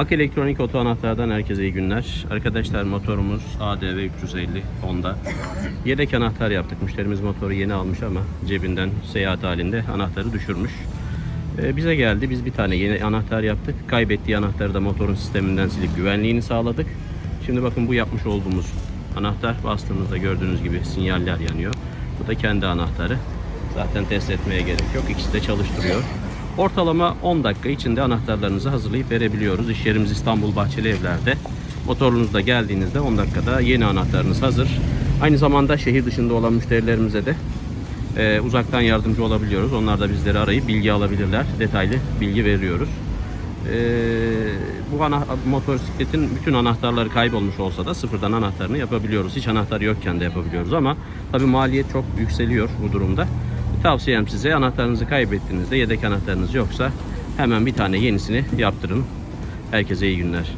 Ak Elektronik Oto Anahtar'dan herkese iyi günler. Arkadaşlar motorumuz ADV 350 Honda. Yedek anahtar yaptık. Müşterimiz motoru yeni almış ama cebinden seyahat halinde anahtarı düşürmüş. Ee, bize geldi. Biz bir tane yeni anahtar yaptık. Kaybettiği anahtarı da motorun sisteminden silip güvenliğini sağladık. Şimdi bakın bu yapmış olduğumuz anahtar bastığımızda gördüğünüz gibi sinyaller yanıyor. Bu da kendi anahtarı. Zaten test etmeye gerek yok. İkisi de çalıştırıyor. Ortalama 10 dakika içinde anahtarlarınızı hazırlayıp verebiliyoruz. İş yerimiz İstanbul Bahçeli Evler'de. Motorunuzda geldiğinizde 10 dakikada yeni anahtarınız hazır. Aynı zamanda şehir dışında olan müşterilerimize de e, uzaktan yardımcı olabiliyoruz. Onlar da bizleri arayıp bilgi alabilirler. Detaylı bilgi veriyoruz. E, bu ana, motosikletin bütün anahtarları kaybolmuş olsa da sıfırdan anahtarını yapabiliyoruz. Hiç anahtar yokken de yapabiliyoruz ama tabi maliyet çok yükseliyor bu durumda. Tavsiyem size anahtarınızı kaybettiğinizde yedek anahtarınız yoksa hemen bir tane yenisini yaptırın. Herkese iyi günler.